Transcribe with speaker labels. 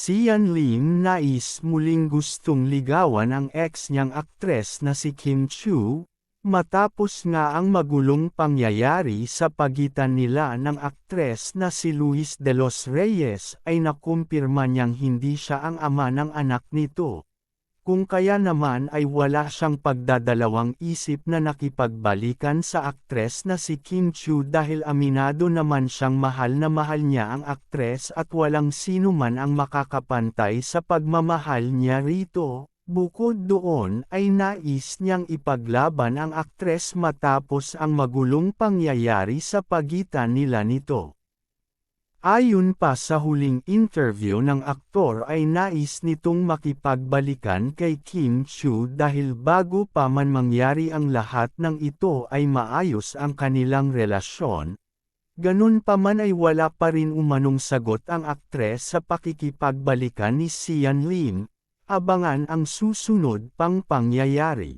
Speaker 1: Sian Lim nais muling gustong ligawan ang ex niyang aktres na si Kim Chu, matapos nga ang magulong pangyayari sa pagitan nila ng aktres na si Luis de los Reyes ay nakumpirma niyang hindi siya ang ama ng anak nito. Kung kaya naman ay wala siyang pagdadalawang isip na nakipagbalikan sa aktres na si Kim Chu dahil aminado naman siyang mahal na mahal niya ang aktres at walang sino man ang makakapantay sa pagmamahal niya rito. Bukod doon ay nais niyang ipaglaban ang aktres matapos ang magulong pangyayari sa pagitan nila nito. Ayon pa sa huling interview ng aktor ay nais nitong makipagbalikan kay Kim Chu dahil bago pa man mangyari ang lahat ng ito ay maayos ang kanilang relasyon. Ganun pa man ay wala pa rin umanong sagot ang aktres sa pakikipagbalikan ni Sian Lim, abangan ang susunod pang pangyayari.